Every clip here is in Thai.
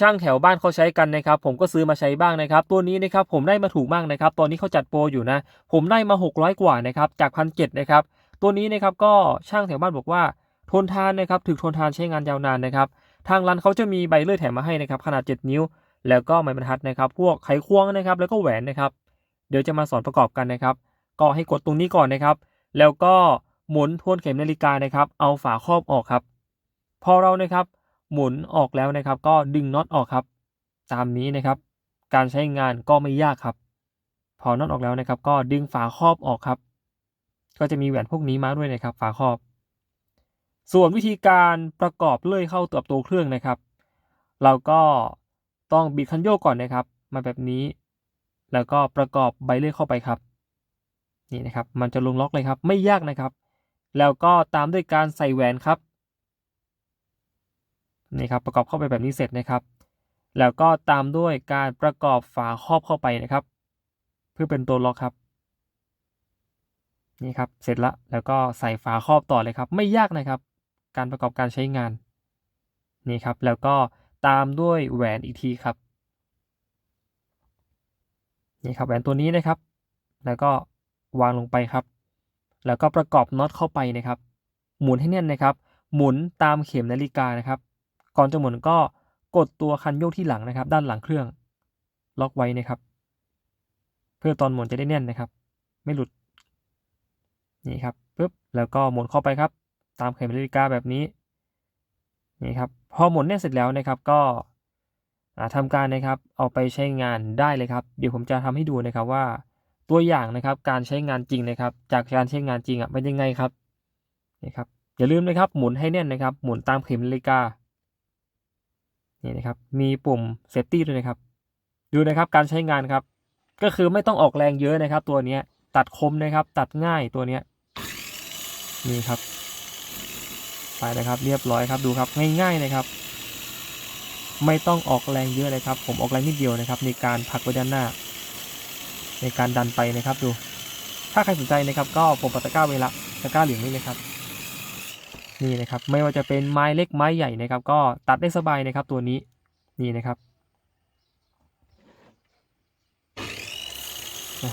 ช่างแถวบ้านเขาใช้กันนะครับผมก็ซื้อมาใช้บ้างนะครับ ตัวนี้นะครับผมได้มาถูกมากนะครับ ตอนนี้เขาจัดโปรอยู่นะ ผมได้มา 600 กว่านะครับจากพันเนะครับ ตัวนี้นะครับก็ช่างแถวบ้านบอกว่าทนทานนะครับถึกทนทานใช้งานยาวนานนะครับ ทางร้านเขาจะมีใบเลื่อยแถมมาให้นะครับขนาด 7 นิ้ว แล้วก็ไม้บรรทัดนะครับ พวกไขควงนะครับ แล้วก็แหวนนะครับ เดี๋ยวจะมาสอนประกอบกันนะครับ ก็ให้กดตรงนี้ก่อนนะครับ แล้วก็หมุนทวนเข็มนาฬิกานะครับ เอาฝาครอบออกครับ พอเรานะครับ หมุนออกแล้วนะครับ ก็ดึงน็อตออกครับ ตามนี้นะครับ การใช้งานก็ไม่ยากครับ พอน็อตออกแล้วนะครับ ก็ดึงฝาครอบออกครับ ก็จะมีแหวนพวกนี้มาด้วยนะครับ ฝาครอบ ส่วนวิธีการประกอบเลื่อยเข้าตัวตัวเครื่องนะครับ เราก็ต้องบิดคันโยกก่อนนะครับ มาแบบนี้ แล้วก็ประกอบใบเลื่อยเข้าไปครับ นี่นะครับ มันจะลงล็อกเลยครับ ไม่ยากนะครับ แล้วก็ตามด้วยการใส่แหวนครับ นี่ครับประกอบเข้าไปแบบนี้เสร็จนะครับ แล้วก็ตามด้วยการประกอบฝาครอบเข้าไปนะครับ เพื่อเป็นตัวล็อกครับ นี่ครับเสร็จละแล้วก็ใส่ฝาครอบต่อเลยครับ ไม่ยากนะครับ การประกอบการใช้งานนี่ครับ แล้วก็ตามด้วยแหวนอีกทีครับนี่ครับแหวนตัวนี้นะครับ แล้วก็วางลงไปครับ แล้วก็ประกอบน็อตเข้าไปนะครับ หมุนให้แน่นนะครับ หมุนตามเข็มนาฬิกานะครับ ก่อนจะหมุนก็กดตัวคันโยกที่หลังนะครับ ด้านหลังเครื่อง ล็อกไว้นะครับ เพื่อตอนหมุนจะได้แน่นนะครับ ไม่หลุด นี่ครับปึ๊บแล้วก็หมุนเข้าไปครับ ตามเข็มนาฬิกาแบบนี้ นี่ครับ พอหมุนแน่นเสร็จแล้วนะครับ ก็อ่าทำการนะครับ เอาไปใช้งานได้เลยครับ เดี๋ยวผมจะทำให้ดูนะครับว่า ตัวอย่างนะครับ การใช้งานจริงนะครับ จากการใช้งานจริงอะเป็นยังไงครับ นี่ครับ อย่าลืมนะครับ หมุนให้แน่นนะครับ หมุนตามเข็มนาฬิกา นี่นะครับ มีปุ่มเซฟตี้ด้วยนะครับ ดูนะครับการใช้งานครับ ก็คือไม่ต้องออกแรงเยอะนะครับ ตัวนี้ตัดคมนะครับ ตัดง่ายตัวนี้นี่ครับ ไปนะครับ เรียบร้อยครับดูครับง่ายๆนะครับ ไม่ต้องออกแรงเยอะเลยครับ ผมออกแรงนิดเดียวนะครับ ในการผลักไปด้านหน้า ในการดันไปนะครับดู ถ้าใครสนใจนะครับ ก็ผมปัตตะก้าไว้ละตะก้าเหลืองนี่เลยครับ นี่นะครับไม่ว่าจะเป็นไม้เล็กไม้ใหญ่นะครับ ก็ตัดได้สบายนะครับตัวนี้นี่นะครับ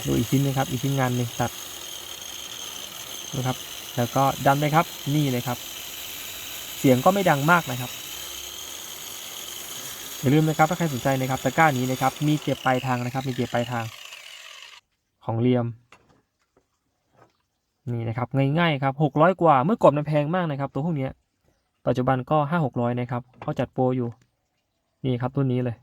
ดูอีกชิ้นนึงครับอีกชิ้นงานหนึ่งตัดนะครับ แล้วก็ดันเลยครับนี่เลยครับ เสียงก็ไม่ดังมากนะครับอย่าลืมนะครับถ้าใครสนใจนะครับตะกร้านี้นะครับ มีเก็บปลายทางนะครับ มีเก็บปลายทาง ของเรียม นี่นะครับง่ายๆครับหกร้อยกว่าเมื่อก่อนมันแพงมากนะครับ ตัวพวกนี้ปัจจุบันก็ห้าหกร้อยนะครับเขาจัดโปรอยู่นี่ครับตัวนี้เลย